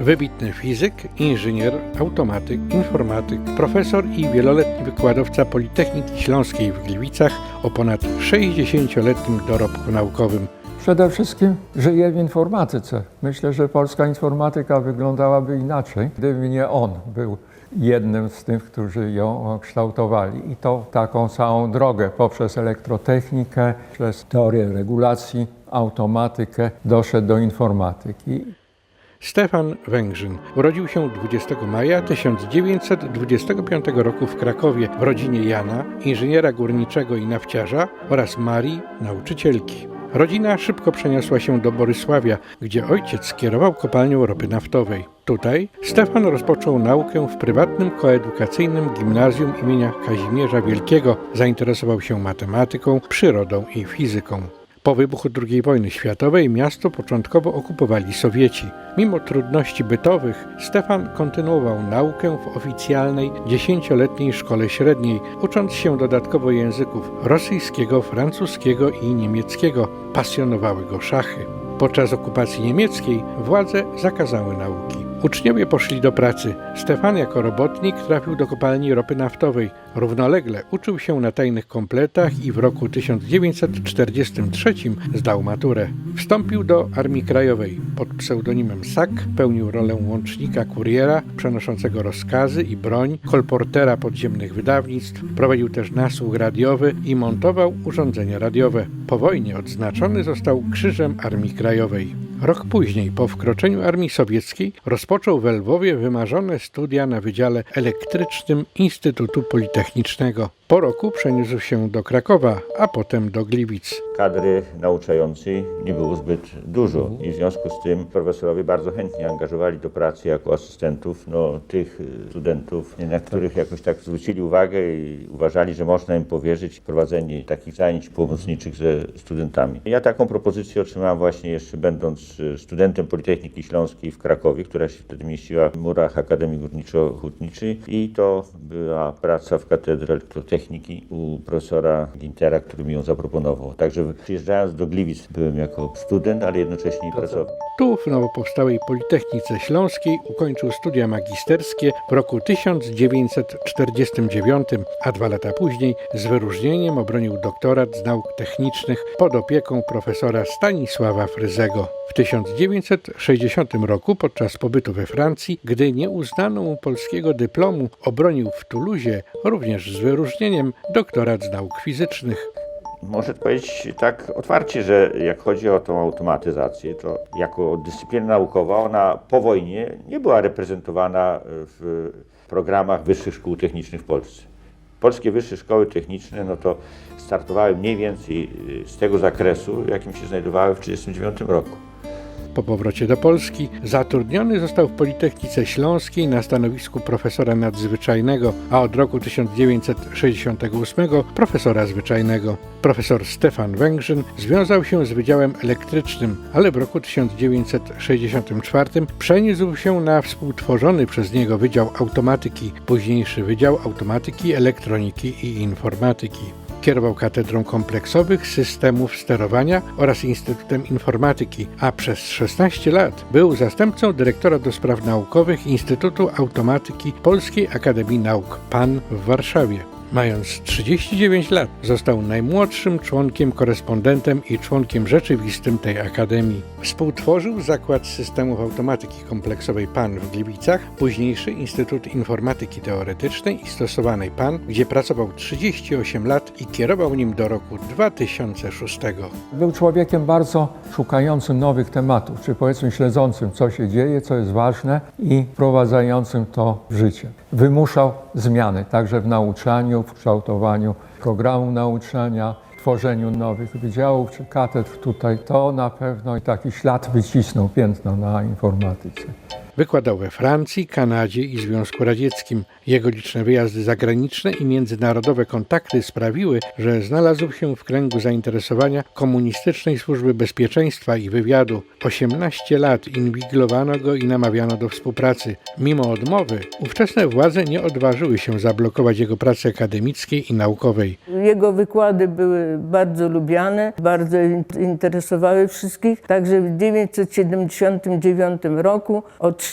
Wybitny fizyk, inżynier, automatyk, informatyk, profesor i wieloletni wykładowca Politechniki Śląskiej w Gliwicach o ponad 60-letnim dorobku naukowym. Przede wszystkim żyję w informatyce. Myślę, że polska informatyka wyglądałaby inaczej, gdyby nie on był jednym z tych, którzy ją kształtowali. I to taką całą drogę poprzez elektrotechnikę, przez teorię regulacji, automatykę doszedł do informatyki. Stefan Węgrzyn urodził się 20 maja 1925 roku w Krakowie w rodzinie Jana, inżyniera górniczego i nafciarza oraz Marii, nauczycielki. Rodzina szybko przeniosła się do Borysławia, gdzie ojciec kierował kopalnią ropy naftowej. Tutaj Stefan rozpoczął naukę w prywatnym koedukacyjnym gimnazjum imienia Kazimierza Wielkiego. Zainteresował się matematyką, przyrodą i fizyką. Po wybuchu II wojny światowej miasto początkowo okupowali Sowieci. Mimo trudności bytowych, Stefan kontynuował naukę w oficjalnej dziesięcioletniej szkole średniej, ucząc się dodatkowo języków rosyjskiego, francuskiego i niemieckiego. Pasjonowały go szachy. Podczas okupacji niemieckiej władze zakazały nauki. Uczniowie poszli do pracy. Stefan jako robotnik trafił do kopalni ropy naftowej. Równolegle uczył się na tajnych kompletach i w roku 1943 zdał maturę. Wstąpił do Armii Krajowej. Pod pseudonimem SAK pełnił rolę łącznika kuriera przenoszącego rozkazy i broń, kolportera podziemnych wydawnictw, prowadził też nasłuch radiowy i montował urządzenia radiowe. Po wojnie odznaczony został Krzyżem Armii Krajowej. Rok później, po wkroczeniu armii sowieckiej, rozpoczął w Lwowie wymarzone studia na Wydziale Elektrycznym Instytutu Politechnicznego. Po roku przeniósł się do Krakowa, a potem do Gliwic. kadry nauczającej nie było zbyt dużo i w związku z tym profesorowie bardzo chętnie angażowali do pracy jako asystentów no, tych y, studentów, na których jakoś tak zwrócili uwagę i uważali, że można im powierzyć prowadzenie takich zajęć pomocniczych ze studentami. Ja taką propozycję otrzymałem właśnie jeszcze będąc y, studentem Politechniki Śląskiej w Krakowie, która się wtedy mieściła w murach Akademii Górniczo-Hutniczej i to była praca w Katedrze Elektrotechniki u profesora Gintera, który mi ją zaproponował. Także przyjeżdżając do Gliwic byłem jako student, ale jednocześnie pracownik. Tu w nowo powstałej Politechnice Śląskiej ukończył studia magisterskie w roku 1949, a dwa lata później z wyróżnieniem obronił doktorat z nauk technicznych pod opieką profesora Stanisława Fryzego. W 1960 roku podczas pobytu we Francji, gdy nie uznano mu polskiego dyplomu, obronił w Toulouse również z wyróżnieniem doktorat z nauk fizycznych. Muszę powiedzieć tak otwarcie, że jak chodzi o tą automatyzację, to jako dyscyplina naukowa ona po wojnie nie była reprezentowana w programach wyższych szkół technicznych w Polsce. Polskie wyższe szkoły techniczne no to startowały mniej więcej z tego zakresu, w jakim się znajdowały w 1939 roku. Po powrocie do Polski zatrudniony został w Politechnice Śląskiej na stanowisku profesora nadzwyczajnego, a od roku 1968 profesora zwyczajnego. Profesor Stefan Węgrzyn związał się z Wydziałem Elektrycznym, ale w roku 1964 przeniósł się na współtworzony przez niego Wydział Automatyki, późniejszy Wydział Automatyki, Elektroniki i Informatyki. Kierował Katedrą Kompleksowych Systemów Sterowania oraz Instytutem Informatyki, a przez 16 lat był zastępcą dyrektora do spraw naukowych Instytutu Automatyki Polskiej Akademii Nauk PAN w Warszawie. Mając 39 lat, został najmłodszym członkiem, korespondentem i członkiem rzeczywistym tej akademii. Współtworzył Zakład Systemów Automatyki Kompleksowej PAN w Gliwicach, późniejszy Instytut Informatyki Teoretycznej i Stosowanej PAN, gdzie pracował 38 lat i kierował nim do roku 2006. Był człowiekiem bardzo szukającym nowych tematów, czy powiedzmy śledzącym, co się dzieje, co jest ważne i wprowadzającym to w życie. Wymuszał zmiany także w nauczaniu, w kształtowaniu programu nauczania, tworzeniu nowych wydziałów czy katedr tutaj. To na pewno taki ślad wycisnął piętno na informatyce. Wykładał we Francji, Kanadzie i Związku Radzieckim. Jego liczne wyjazdy zagraniczne i międzynarodowe kontakty sprawiły, że znalazł się w kręgu zainteresowania Komunistycznej Służby Bezpieczeństwa i Wywiadu. 18 lat inwigilowano go i namawiano do współpracy. Mimo odmowy, ówczesne władze nie odważyły się zablokować jego pracy akademickiej i naukowej. Jego wykłady były bardzo lubiane, bardzo in- interesowały wszystkich. Także w 1979 roku otrzymał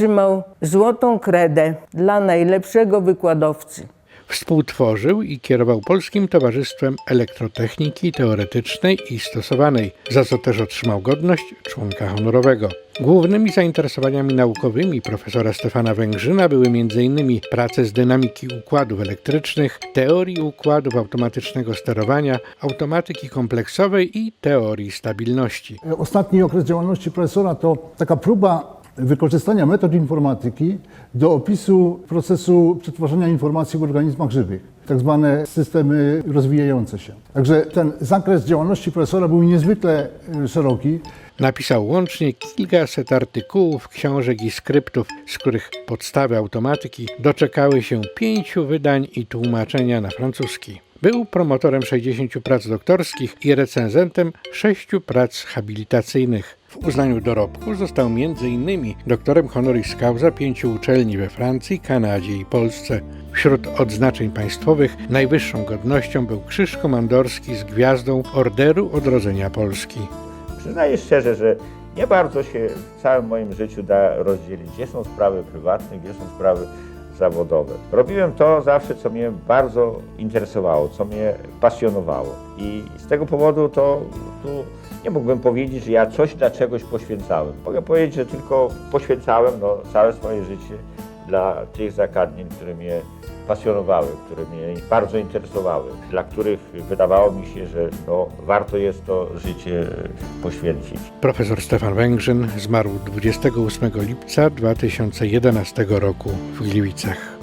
złotą kredę dla najlepszego wykładowcy. Współtworzył i kierował Polskim Towarzystwem Elektrotechniki Teoretycznej i Stosowanej, za co też otrzymał godność członka honorowego. Głównymi zainteresowaniami naukowymi profesora Stefana Węgrzyna były m.in. prace z dynamiki układów elektrycznych, teorii układów automatycznego sterowania, automatyki kompleksowej i teorii stabilności. Ostatni okres działalności profesora to taka próba wykorzystania metod informatyki do opisu procesu przetwarzania informacji w organizmach żywych, tak zwane systemy rozwijające się. Także ten zakres działalności profesora był niezwykle e, szeroki. Napisał łącznie kilkaset artykułów, książek i skryptów, z których podstawy automatyki doczekały się pięciu wydań i tłumaczenia na francuski. Był promotorem 60 prac doktorskich i recenzentem sześciu prac habilitacyjnych. W uznaniu dorobku został m.in. doktorem honoris causa pięciu uczelni we Francji, Kanadzie i Polsce. Wśród odznaczeń państwowych najwyższą godnością był Krzyż Komandorski z gwiazdą Orderu Odrodzenia Polski. Przyznaję szczerze, że nie bardzo się w całym moim życiu da rozdzielić, gdzie są sprawy prywatne, gdzie są sprawy zawodowe. Robiłem to zawsze, co mnie bardzo interesowało, co mnie pasjonowało. I z tego powodu to tu nie mógłbym powiedzieć, że ja coś dla czegoś poświęcałem. Mogę powiedzieć, że tylko poświęcałem no, całe swoje życie dla tych zagadnień, które mnie pasjonowały, które mnie bardzo interesowały, dla których wydawało mi się, że no, warto jest to życie poświęcić. Profesor Stefan Węgrzyn zmarł 28 lipca 2011 roku w Gliwicach.